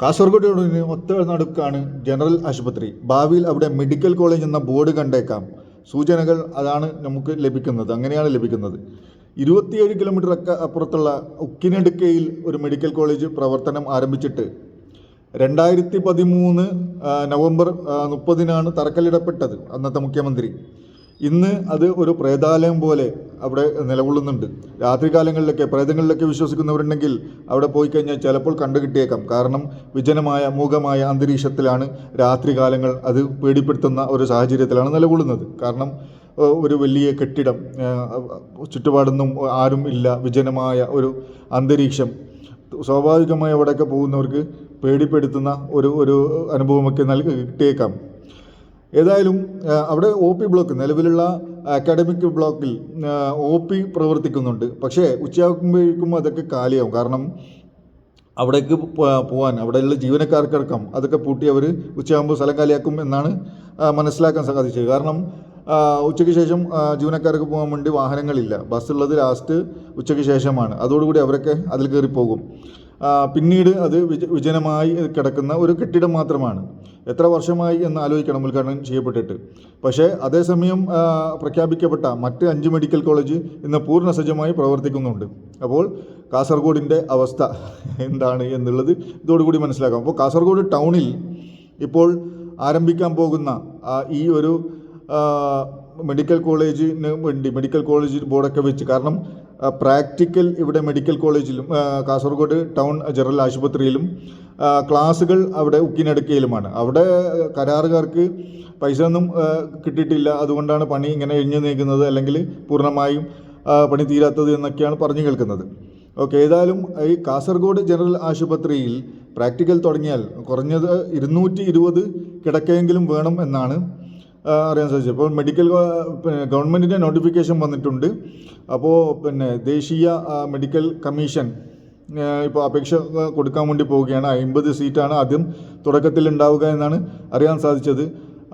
കാസർഗോഡിന് ഒത്ത നടുക്കാണ് ജനറൽ ആശുപത്രി. ഭാവിയിൽ അവിടെ മെഡിക്കൽ കോളേജ് എന്ന ബോർഡ് കണ്ടേക്കാം. സൂചനകൾ അതാണ് നമുക്ക് ലഭിക്കുന്നത്. അങ്ങനെയാണ് ലഭിക്കുന്നത്. ഇരുപത്തിയേഴ് കിലോമീറ്റർ ഒക്കെ അപ്പുറത്തുള്ള ഉക്കിനടുക്കയിൽ ഒരു മെഡിക്കൽ കോളേജ് പ്രവർത്തനം ആരംഭിച്ചിട്ട് രണ്ടായിരത്തി പതിമൂന്ന് നവംബർ മുപ്പതിനാണ് തറക്കല്ലിടപ്പെട്ടത് അന്നത്തെ മുഖ്യമന്ത്രി. ഇന്ന് അത് ഒരു പ്രേതാലയം പോലെ അവിടെ നിലകൊള്ളുന്നുണ്ട്. രാത്രികാലങ്ങളിലൊക്കെ പ്രേതങ്ങളിലൊക്കെ വിശ്വസിക്കുന്നവരുണ്ടെങ്കിൽ അവിടെ പോയി കഴിഞ്ഞാൽ ചിലപ്പോൾ കണ്ടു കിട്ടിയേക്കാം. കാരണം വിജനമായ മൂകമായ അന്തരീക്ഷത്തിലാണ് രാത്രികാലങ്ങൾ അത് പേടിപ്പെടുത്തുന്ന ഒരു സാഹചര്യത്തിലാണ് നിലകൊള്ളുന്നത്. കാരണം ഒരു വലിയ കെട്ടിടം ചുറ്റുപാടൊന്നും ആരും ഇല്ല. വിജനമായ ഒരു അന്തരീക്ഷം. സ്വാഭാവികമായി അവിടെയൊക്കെ പോകുന്നവർക്ക് പേടിപ്പെടുത്തുന്ന ഒരു ഒരു അനുഭവമൊക്കെ നൽകി കിട്ടിയേക്കാം. ഏതായാലും അവിടെ ഒ പി ബ്ലോക്ക് നിലവിലുള്ള അക്കാഡമിക് ബ്ലോക്കിൽ ഒ പി പ്രവർത്തിക്കുന്നുണ്ട്. പക്ഷേ ഉച്ചയാകുമ്പോഴേക്കും അതൊക്കെ കാലിയാവും. കാരണം അവിടേക്ക് പോകാൻ അവിടെയുള്ള ജീവനക്കാർക്കടക്കം അതൊക്കെ പൂട്ടി അവർ ഉച്ചയാകുമ്പോൾ സ്ഥലം കാലിയാക്കും എന്നാണ് മനസ്സിലാക്കാൻ സാധിച്ചത്. കാരണം ഉച്ചയ്ക്ക് ശേഷം ജീവനക്കാർക്ക് പോകാൻ വേണ്ടി വാഹനങ്ങളില്ല. ബസ്സുള്ളത് ലാസ്റ്റ് ഉച്ചയ്ക്ക് ശേഷമാണ്. അതോടുകൂടി അവരൊക്കെ അതിൽ കയറി പോകും പിന്നീട് അത് വിജ വിജനമായി കിടക്കുന്ന ഒരു കെട്ടിടം മാത്രമാണ്. എത്ര വർഷമായി എന്ന് ആലോചിക്കണം ഉദ്ഘാടനം ചെയ്യപ്പെട്ടിട്ട്. പക്ഷേ അതേസമയം പ്രഖ്യാപിക്കപ്പെട്ട മറ്റ് അഞ്ച് മെഡിക്കൽ കോളേജ് ഇന്ന് പൂർണസജ്ജമായി പ്രവർത്തിക്കുന്നുണ്ട്. അപ്പോൾ കാസർഗോഡിന്റെ അവസ്ഥ എന്താണ് എന്നുള്ളത് ഇതോടുകൂടി മനസ്സിലാക്കാം. അപ്പോൾ കാസർഗോഡ് ടൗണിൽ ഇപ്പോൾ ആരംഭിക്കാൻ പോകുന്ന ഈ ഒരു മെഡിക്കൽ കോളേജിന് വേണ്ടി മെഡിക്കൽ കോളേജ് ബോർഡൊക്കെ വെച്ച് കാരണം പ്രാക്ടിക്കൽ ഇവിടെ മെഡിക്കൽ കോളേജിലും കാസർഗോഡ് ടൗൺ ജനറൽ ആശുപത്രിയിലും ക്ലാസ്സുകൾ അവിടെ ഉക്കിനടുക്കയിലുമാണ്. അവിടെ കരാറുകാർക്ക് പൈസ ഒന്നും കിട്ടിയിട്ടില്ല. അതുകൊണ്ടാണ് പണി ഇങ്ങനെ എഴിഞ്ഞു നീക്കുന്നത് അല്ലെങ്കിൽ പൂർണമായും പണി തീരാത്തത് എന്നൊക്കെയാണ് പറഞ്ഞു കേൾക്കുന്നത്. ഓക്കെ ഏതായാലും ഈ കാസർഗോഡ് ജനറൽ ആശുപത്രിയിൽ പ്രാക്ടിക്കൽ തുടങ്ങിയാൽ കുറഞ്ഞത് ഇരുന്നൂറ്റി കിടക്കയെങ്കിലും വേണം എന്നാണ് അറിയാൻ സാധിച്ചത് അപ്പോൾ മെഡിക്കൽ പിന്നെ ഗവൺമെന്റിന്റെ നോട്ടിഫിക്കേഷൻ വന്നിട്ടുണ്ട്. അപ്പോൾ പിന്നെ ദേശീയ മെഡിക്കൽ കമ്മീഷൻ ഇപ്പോൾ അപേക്ഷ കൊടുക്കാൻ വേണ്ടി പോവുകയാണ്. അമ്പത് സീറ്റാണ് ആദ്യം തുടക്കത്തിൽ ഉണ്ടാവുക എന്നാണ് അറിയാൻ സാധിച്ചത്.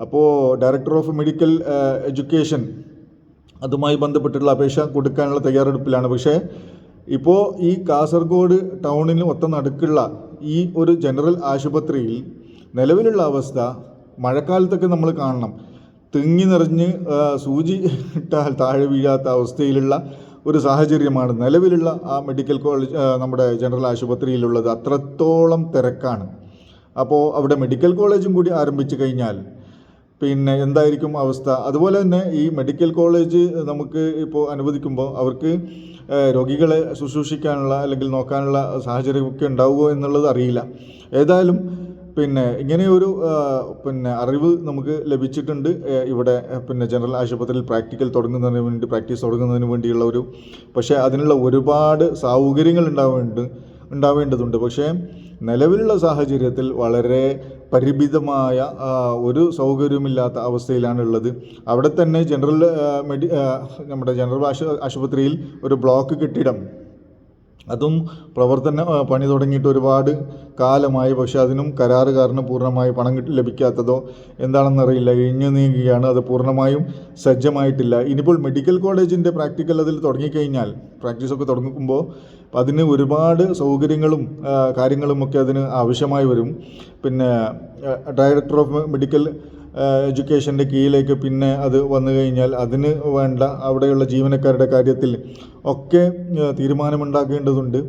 അപ്പോൾ ഡയറക്ടർ ഓഫ് മെഡിക്കൽ എഡ്യൂക്കേഷൻ അതുമായി ബന്ധപ്പെട്ടുള്ള അപേക്ഷ കൊടുക്കാനുള്ള തയ്യാറെടുപ്പിലാണ്. പക്ഷേ ഇപ്പോൾ ഈ കാസർഗോഡ് ടൗണിന് ഒത്ത നടുക്കുള്ള ഈ ഒരു ജനറൽ ആശുപത്രിയിൽ നിലവിലുള്ള അവസ്ഥ മഴക്കാലത്തൊക്കെ നമ്മൾ കാണണം. തിങ്ങി നിറഞ്ഞ് സൂചി ഇട്ടാൽ താഴെ വീഴാത്ത അവസ്ഥയിലുള്ള ഒരു സാഹചര്യമാണ് നിലവിലുള്ള ആ മെഡിക്കൽ കോളേജ് നമ്മുടെ ജനറൽ ആശുപത്രിയിലുള്ളത്. അത്രത്തോളം തിരക്കാണ്. അപ്പോൾ അവിടെ മെഡിക്കൽ കോളേജും കൂടി ആരംഭിച്ചു കഴിഞ്ഞാൽ പിന്നെ എന്തായിരിക്കും അവസ്ഥ? അതുപോലെ തന്നെ ഈ മെഡിക്കൽ കോളേജ് നമുക്ക് ഇപ്പോൾ അനുവദിക്കുമ്പോൾ അവർക്ക് രോഗികളെ ശുശ്രൂഷിക്കാനുള്ള അല്ലെങ്കിൽ നോക്കാനുള്ള സാഹചര്യമൊക്കെ ഉണ്ടാവുമോ എന്നുള്ളത് അറിയില്ല. ഏതായാലും പിന്നെ ഇങ്ങനെ ഒരു പിന്നെ അറിവ് നമുക്ക് ലഭിച്ചിട്ടുണ്ട്. ഇവിടെ പിന്നെ ജനറൽ ആശുപത്രിയിൽ പ്രാക്ടിക്കൽ തുടങ്ങുന്നതിന് വേണ്ടി പ്രാക്ടീസ് തുടങ്ങുന്നതിന് വേണ്ടിയുള്ള ഒരു പക്ഷേ അതിനുള്ള ഒരുപാട് സൗകര്യങ്ങൾ ഉണ്ടാവേണ്ട ഉണ്ടാവേണ്ടതുണ്ട്. പക്ഷേ നിലവിലുള്ള സാഹചര്യത്തിൽ വളരെ പരിമിതമായ ഒരു സൗകര്യമില്ലാത്ത അവസ്ഥയിലാണ് ഉള്ളത് അവിടെ തന്നെ ജനറൽ മെഡി നമ്മുടെ ജനറൽ ആശു ആശുപത്രിയിൽ ഒരു ബ്ലോക്ക് കെട്ടിടം അതും പ്രവർത്തന പണി തുടങ്ങിയിട്ട് ഒരുപാട് കാലമായി. പക്ഷെ അതിനും കരാറുകാരന് പൂർണമായി പണം ലഭിക്കാത്തതോ എന്താണെന്നറിയില്ല ഇഴിഞ്ഞു നീങ്ങുകയാണ്. അത് പൂർണമായും സജ്ജമായിട്ടില്ല. ഇനിയിപ്പോൾ മെഡിക്കൽ കോളേജിന്റെ പ്രാക്ടിക്കൽ അതിൽ തുടങ്ങിക്കഴിഞ്ഞാൽ പ്രാക്ടീസൊക്കെ തുടങ്ങുമ്പോൾ അതിന് ഒരുപാട് സൗകര്യങ്ങളും കാര്യങ്ങളും കാര്യങ്ങളുമൊക്കെ അതിന് ആവശ്യമായി വരും. പിന്നെ ഡയറക്ടർ ഓഫ് മെഡിക്കൽ എഡ്യൂക്കേഷന്റെ കീഴിലേക്ക് പിന്നെ അത് വന്നു കഴിഞ്ഞാൽ അതിന് വേണ്ട അവിടെയുള്ള ജീവനക്കാരുടെ കാര്യത്തിൽ ഒക്കെ തീരുമാനമുണ്ടാക്കേണ്ടതുണ്ട്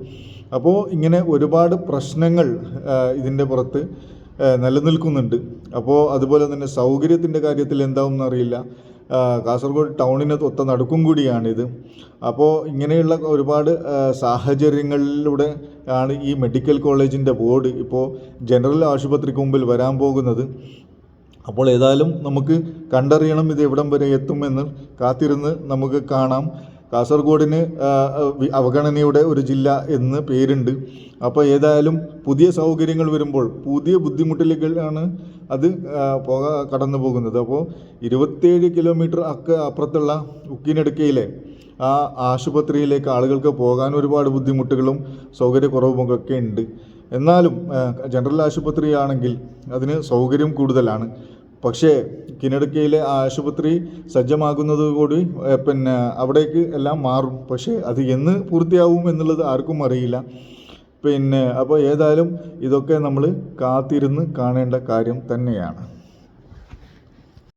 അപ്പോൾ ഇങ്ങനെ ഒരുപാട് പ്രശ്നങ്ങൾ ഇതിന്റെ പുറത്ത് നിലനിൽക്കുന്നുണ്ട്. അപ്പോൾ അതുപോലെ തന്നെ സൗകര്യത്തിന്റെ കാര്യത്തിൽ എന്താവും അറിയില്ല. കാസർഗോഡ് ടൗണിന് ഒത്ത നടുക്കും കൂടിയാണിത്. അപ്പോൾ ഇങ്ങനെയുള്ള ഒരുപാട് സാഹചര്യങ്ങളിലൂടെ ആണ് ഈ മെഡിക്കൽ കോളേജിന്റെ ബോർഡ് ഇപ്പോൾ ജനറൽ ആശുപത്രിക്ക് മുമ്പിൽ വരാൻ പോകുന്നത്. അപ്പോൾ ഏതായാലും നമുക്ക് കണ്ടറിയണം ഇത് എവിടം വരെ എത്തുമെന്ന് കാത്തിരുന്ന് നമുക്ക് കാണാം. കാസർഗോഡിന് അവഗണനയുടെ ഒരു ജില്ല എന്ന് പേരുണ്ട്. അപ്പോൾ ഏതായാലും പുതിയ സൗകര്യങ്ങൾ വരുമ്പോൾ പുതിയ ബുദ്ധിമുട്ടിലേക്കാണ് അത് പോക കടന്നു പോകുന്നത്. അപ്പോൾ ഇരുപത്തേഴ് കിലോമീറ്റർ ഒക്കെ അപ്പുറത്തുള്ള ഉക്കിനടുക്കയിലെ ആ ആശുപത്രിയിലേക്ക് ആളുകൾക്ക് പോകാൻ ഒരുപാട് ബുദ്ധിമുട്ടുകളും സൗകര്യക്കുറവുമൊക്കെ ഉണ്ട്. എന്നാലും ജനറൽ ആശുപത്രി ആണെങ്കിൽ അതിന് സൗകര്യം കൂടുതലാണ്. പക്ഷേ കിനടുക്കയിലെ ആശുപത്രി സജ്ജമാകുന്നത് കൂടി പിന്നെ അവിടേക്ക് എല്ലാം മാറും. പക്ഷേ അത് എന്ന് പൂർത്തിയാവും എന്നുള്ളത് ആർക്കും അറിയില്ല. പിന്നെ അപ്പോൾ ഏതായാലും ഇതൊക്കെ നമ്മൾ കാത്തിരുന്ന് കാണേണ്ട കാര്യം തന്നെയാണ്.